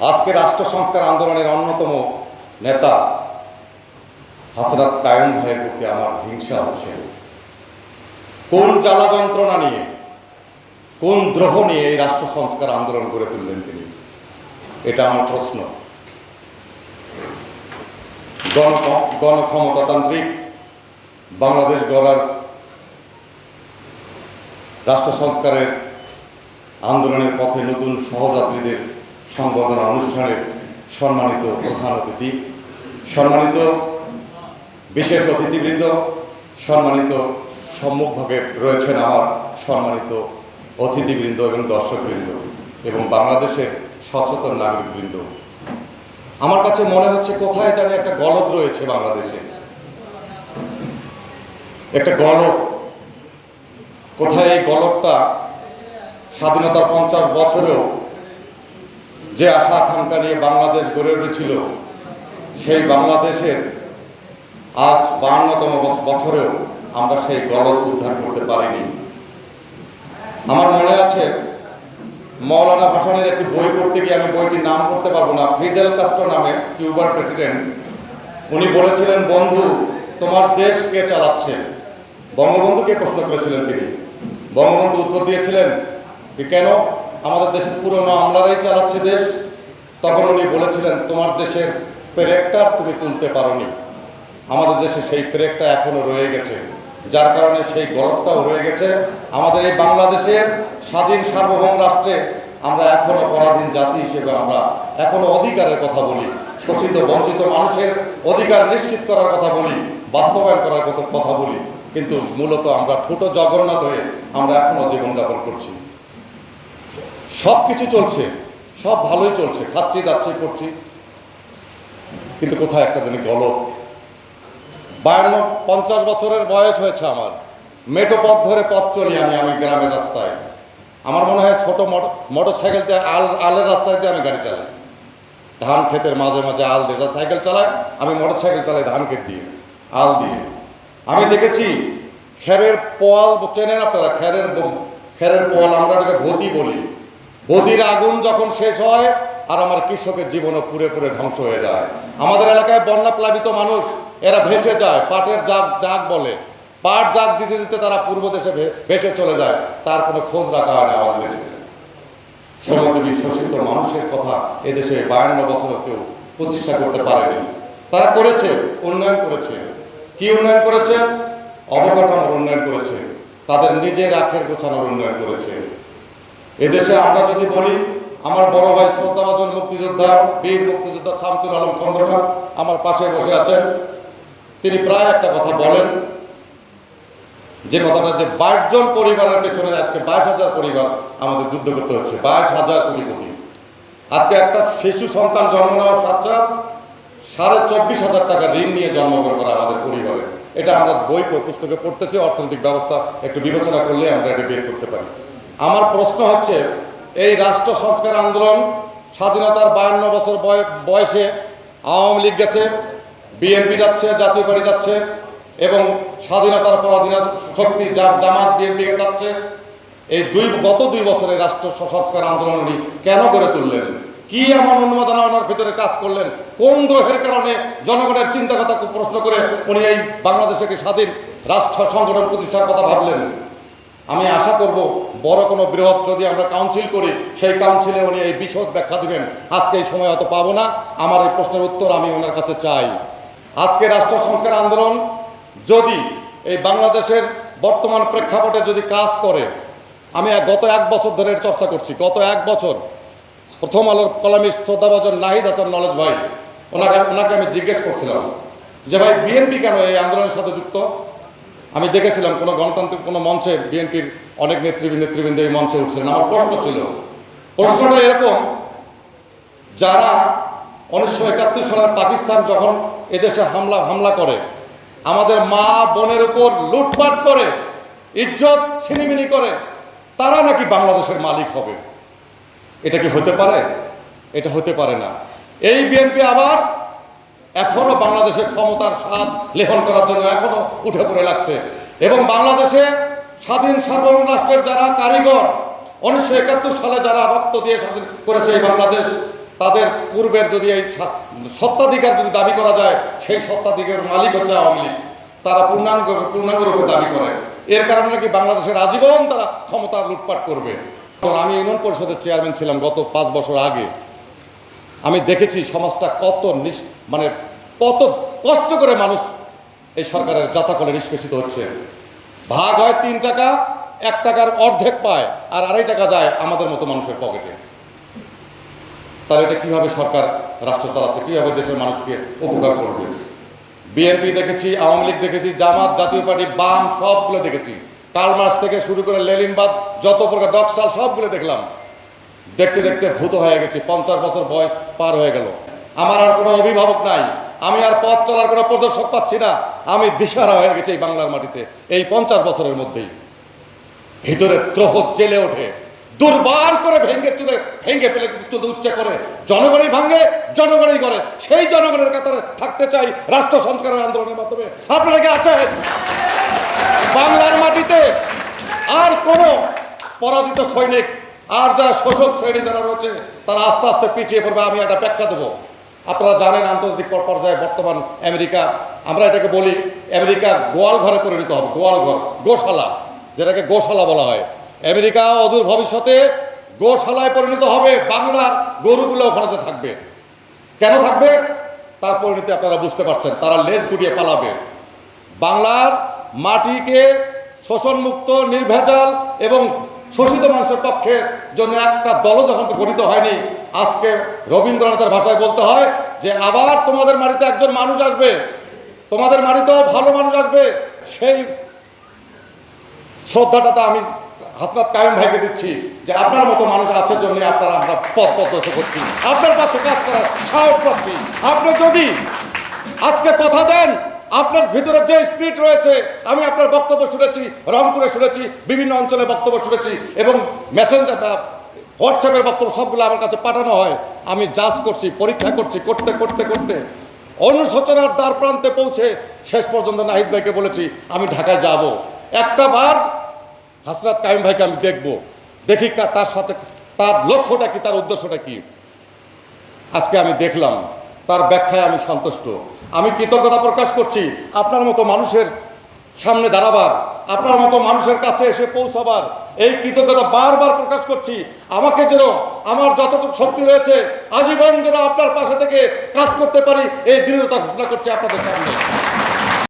আজকে রাষ্ট্র সংস্কার আন্দোলনের অন্যতম নেতা হাসরাত কায়ুম ভাইয়ের প্রতি আমার হিংসা হচ্ছে। কোন জ্বালা যন্ত্রণা নিয়ে, কোন দ্রোহ নিয়ে এই রাষ্ট্র সংস্কার আন্দোলন করে তুললেন তিনি? এটা আমার প্রশ্ন। গণ গণক্ষমতাতান্ত্রিক বাংলাদেশ গড়ার রাষ্ট্র সংস্কারের আন্দোলনের পথে নতুন সহযাত্রীদের সংবর্ধনা অনুষ্ঠানের সম্মানিত প্রধান অতিথি, সম্মানিত বিশেষ অতিথিবৃন্দ, সম্মানিত সম্মুখভাগে রয়েছেন আমার সম্মানিত অতিথিবৃন্দ এবং দর্শকবৃন্দ এবং বাংলাদেশের সচেতন নাগরিকবৃন্দ। আমার কাছে মনে হচ্ছে কোথায় জানি একটা গলদ রয়েছে বাংলাদেশে। একটা গলদ। কোথায় এই গলদটা স্বাধীনতার পঞ্চাশ বছরেও যে আশা আকাঙ্ক্ষা নিয়ে বাংলাদেশ গড়ে উঠেছিল, সেই বাংলাদেশের আজ বাহান্নতম বছরেও আমরা সেই গলদ উদ্ধার করতে পারিনি। আমার মনে আছে, মৌলানা ভাসানের একটি বই পড়তে গিয়ে আমি বইটির নাম করতে পারব না। ফিদেল কাস্টো নামে কিউবার প্রেসিডেন্ট, উনি বলেছিলেন, বন্ধু, তোমার দেশ কে চালাচ্ছে? বঙ্গবন্ধুকে প্রশ্ন করেছিলেন তিনি। বঙ্গবন্ধু উত্তর দিয়েছিলেন, যে কেন আমাদের দেশের পুরনো আমলারাই চালাচ্ছে দেশ। তখন উনি বলেছিলেন, তোমার দেশের পেরেকটার তুমি তুলতে পারোনি। আমাদের দেশে সেই পেরেকটা এখনও রয়ে গেছে। যার কারণে সেই গরবটাও রয়ে গেছে। আমাদের এই বাংলাদেশের স্বাধীন সার্বভৌম রাষ্ট্রে আমরা এখনও পরাধীন জাতি হিসেবে আমরা এখনও অধিকারের কথা বলি। শোষিত, বঞ্চিত মানুষের অধিকার নিশ্চিত করার কথা বলি, বাস্তবায়ন করার কথা বলি। কিন্তু মূলত আমরা ছোটো জগন্নাথ হয়ে আমরা এখনও জীবনযাপন করছি। সব কিছু চলছে, সব ভালোই চলছে, খাচ্ছি, দাচ্ছি করছি কিন্তু কোথায় একটা জানি গলত। বায়ান্ন, পঞ্চাশ বছরের বয়স হয়েছে আমার। মেটো পথ ধরে পথ চলি আমি আমি গ্রামের রাস্তায়। আমার মনে হয় ছোটো মোটর সাইকেল দিয়ে আল আলের রাস্তায় দিয়ে আমি গাড়ি চালাই। ধান ক্ষেতের মাঝে মাঝে আল দিয়ে সাইকেল চালাই, আমি মোটর সাইকেল চালাই ধান ক্ষেত দিয়ে, আল দিয়ে। আমি দেখেছি, খেরের পোয়াল, চেনেন আপনারা, খেরের খেরের পোয়াল, আমরা এটাকে ভতি বলি। বদির আগুন যখন শেষ হয়, আর আমার কৃষকের জীবনও পুরে পুরে ধ্বংস হয়ে যায়। আমাদের এলাকায় বন্যা প্লাবিত মানুষ, এরা ভেসে যায়, পাটের জাগ জাগ বলে। পাট জাগ দিতে দিতে তারা পূর্ব দেশে ভেসে চলে যায়, তার কোনো খোঁজ রাখা হয় না আমাদের দেশে। শ্রমজীবী শোষিত মানুষের কথা এদেশে বায়ান্ন বছরও কেউ প্রতিষ্ঠা করতে পারেনি। তারা করেছে, উন্নয়ন করেছে। কি উন্নয়ন করেছে? অবকাঠামোর উন্নয়ন করেছে। তাদের নিজের আখের গোছানোর উন্নয়ন করেছে। এদেশে আমরা যদি বলি, আমার বড় ভাই শ্রদ্ধাভাজন মুক্তিযোদ্ধা, বীর মুক্তিযোদ্ধা শামসুল আলম খন্দকার আমার পাশে বসে আছেন। তিনি প্রায় একটা কথা বলেন, যে কথাটা যে বাইশ জন পরিবারের পেছনে আজকে বাইশ হাজার পরিবার আমাদের যুদ্ধ করতে হচ্ছে, বাইশ হাজার কোটি কোটি আজকে একটা শিশু সন্তান জন্ম নেওয়ার সাথে সাড়ে চব্বিশ হাজার টাকা ঋণ নিয়ে জন্মগ্রহণ করা আমাদের পরিবারে। এটা আমরা বই পুস্তকে পড়তেছি, অর্থনৈতিক ব্যবস্থা একটু বিবেচনা করলে আমরা এটা বের করতে পারি। আমার প্রশ্ন হচ্ছে, এই রাষ্ট্র সংস্কার আন্দোলন স্বাধীনতার বায়ান্ন বছর বয়- বয়সে আওয়ামী লীগ গেছে, বিএনপি যাচ্ছে, জাতীয় পার্টি যাচ্ছে, এবং স্বাধীনতার পরাধীন শক্তি জামাত বিএনপি যাচ্ছে। এই দুই, গত দুই বছরে রাষ্ট্র সংস্কার আন্দোলন উনি কেন গড়ে তুললেন? কি এমন অনুমোদনা ওনার ভিতরে কাজ করলেন? কোন দ্রোহের কারণে জনগণের চিন্তা কথা প্রশ্ন করে উনি এই বাংলাদেশকে স্বাধীন রাষ্ট্র সংগঠন প্রতিষ্ঠার কথা ভাবলেন? আমি আশা করব বড় কোনো বৃহৎ যদি আমরা কাউন্সিল করি, সেই কাউন্সিলে উনি এই বিশদ ব্যাখ্যা দিবেন। আজকে এই সময় অত পাবো না। আমার এই প্রশ্নের উত্তর আমি ওনার কাছে চাই। আজকে রাষ্ট্র সংস্কার আন্দোলন যদি এই বাংলাদেশের বর্তমান প্রেক্ষাপটে যদি কাজ করে, আমি গত এক বছর ধরে চর্চা করছি। গত এক বছর প্রথম আলোর কলামিস্ট শ্রদ্ধাভাজন নাহিদ হাসান নলেজ ভাই, ওনাকে ওনাকে আমি জিজ্ঞেস করছিলাম যে, ভাই, বিএনপি কেন এই আন্দোলনের সাথে যুক্ত? আমি দেখেছিলাম কোনো গণতান্ত্রিক কোনো মঞ্চে বিএনপির অনেক নেতৃবৃন্দ নেতৃবৃন্দ এই মঞ্চে উঠছিলেন। আমার প্রশ্ন ছিল প্রশ্নটা এরকম যারা উনিশশো একাত্তর সালের পাকিস্তান যখন এদেশে হামলা হামলা করে আমাদের মা বোনের উপর লুটপাট করে ইজ্জত ছিনিমিনি করে তারা নাকি বাংলাদেশের মালিক হবে? এটা কি হতে পারে? এটা হতে পারে না। এই বিএনপি আবার এখনও বাংলাদেশে ক্ষমতার স্বাদ লেহন করার জন্য এখনও উঠে পড়ে লাগছে। এবং বাংলাদেশে স্বাধীন সার্বভৌম রাষ্ট্রের যারা কারিগর, উনিশশো একাত্তর সালে যারা রক্ত দিয়ে স্বাধীন করেছে এই বাংলাদেশ, তাদের পূর্বের যদি এই সত্ত্বাধিকার যদি দাবি করা যায়, সেই সত্ত্বাধিকার মালিক হচ্ছে আওয়ামী লীগ। তারা পূর্ণাঙ্গ পূর্ণাঙ্গরূপে দাবি করে। এর কারণে নাকি বাংলাদেশের আজীবন তারা ক্ষমতা লুটপাট করবে। আমি ইউনিয়ন পরিষদের চেয়ারম্যান ছিলাম গত পাঁচ বছর আগে। আমি দেখেছি সমাজটা কত নিস- মানে কত কষ্ট করে মানুষ এই সরকারের জাতাকলে নিষ্পেষিত হচ্ছে। ভাগ হয় তিন টাকা, এক টাকার অর্ধেক পায় আর আড়াই টাকা যায় আমাদের মতো মানুষের পকেটে। তাহলে এটা কীভাবে সরকার রাষ্ট্র চালাচ্ছে? কীভাবে দেশের মানুষকে উপকার করবে? বিএনপি দেখেছি, আওয়ামী লীগ দেখেছি, জামাত, জাতীয় পার্টি, বাম, সবগুলো দেখেছি। কালমার্চ থেকে শুরু করে লেলিনবাদ, যত প্রকার ডকসাল সবগুলো দেখলাম। দেখতে দেখতে ভূত হয়ে গেছি। পঞ্চাশ বছর বয়স পার হয়ে গেল। আমার আর কোনো অভিভাবক নাই। আমি আর পথ চলার কোনো প্রদর্শক পাচ্ছি না। আমি দিশারা হয়ে গেছি এই বাংলার মাটিতে, এই পঞ্চাশ বছরের মধ্যেই। ভিতরে দ্রোহ জেলে ওঠে। দুর্বার করে ভেঙে চুলে, ভেঙে ফেলে চুলে উচ্চে করে। জনগণই ভাঙে, জনগণই করে। সেই জনগণের কাতারে থাকতে চাই রাষ্ট্র সংস্কারের আন্দোলনের মাধ্যমে। আপনারা কি বাংলার মাটিতে আর কোনো পরাজিত সৈনিক আর যারা শোষক শ্রেণি যারা রয়েছে, তারা আস্তে আস্তে পিছিয়ে পড়বে, আমি একটা ব্যাখ্যা দেবো। আপনারা জানেন আন্তর্জাতিক পর্যায়ে বর্তমান আমেরিকা, আমরা এটাকে বলি আমেরিকা গোয়াল ঘরে পরিণত হবে, গোয়াল ঘর, গোশালা, যেটাকে গোশালা বলা হয়। আমেরিকা অদূর ভবিষ্যতে গোশালায় পরিণত হবে, বাংলার গরুগুলো ওখানে থাকবে। কেন থাকবে? তার পরিণতি আপনারা বুঝতে পারছেন, তারা লেজ গুটিয়ে পালাবে। বাংলার মাটিকে শোষণমুক্ত, নির্ভেজাল এবং শোষিত মানুষের পক্ষে জন্য একটা দল যখন গঠিত হয়নি, আজকে রবীন্দ্রনাথের ভাষায় বলতে হয় যে, আবার তোমাদের মাটিতে একজন মানুষ আসবে। তোমাদের মাটিতেও ভালো মানুষ আসবে। সেই শ্রদ্ধাটা তো আমি হাসনাত কায়েম ভাইকে দিচ্ছি যে, আপনার মতো মানুষ আছে জন্য আপনারা আমরা পথ পথ করছি। আপনার পাশে কাজ করার সাহস পাচ্ছি। আপনি যদি আজকে কথা দেন আপনার ভিতরে যে স্পিরিট রয়েছে, আমি আপনার বক্তব্য শুনেছি, রংপুরে শুনেছি, বিভিন্ন অঞ্চলে বক্তব্য শুনেছি, এবং মেসেঞ্জার বা হোয়াটসঅ্যাপের বক্তব্য সবগুলো আমার কাছে পাঠানো হয়। আমি জাজ করছি, পরীক্ষা করছি, করতে করতে করতে। অনুশোচনার দ্বার প্রান্তে পৌঁছে শেষ পর্যন্ত নাহিদ ভাইকে বলেছি, আমি ঢাকায় যাব। একটা বার হাসরাত কাইম ভাইকে আমি দেখব। দেখি তার সাথে তার লক্ষ্যটা কি, তার উদ্দেশ্যটা কি? আজকে আমি দেখলাম, তার ব্যাখ্যায় আমি সন্তুষ্ট। আমি কৃতজ্ঞতা প্রকাশ করছি আপনার মতো মানুষের সামনে দাঁড়াবার, আপনার মতো মানুষের কাছে এসে পৌঁছাবার। এই কৃতজ্ঞতা বারবার প্রকাশ করছি। আমাকে যেন আমার যতটুকু শক্তি রয়েছে, আজীবন যেন আপনার পাশে থেকে কাজ করতে পারি, এই দৃঢ়তা ঘোষণা করছি আপনাদের সামনে।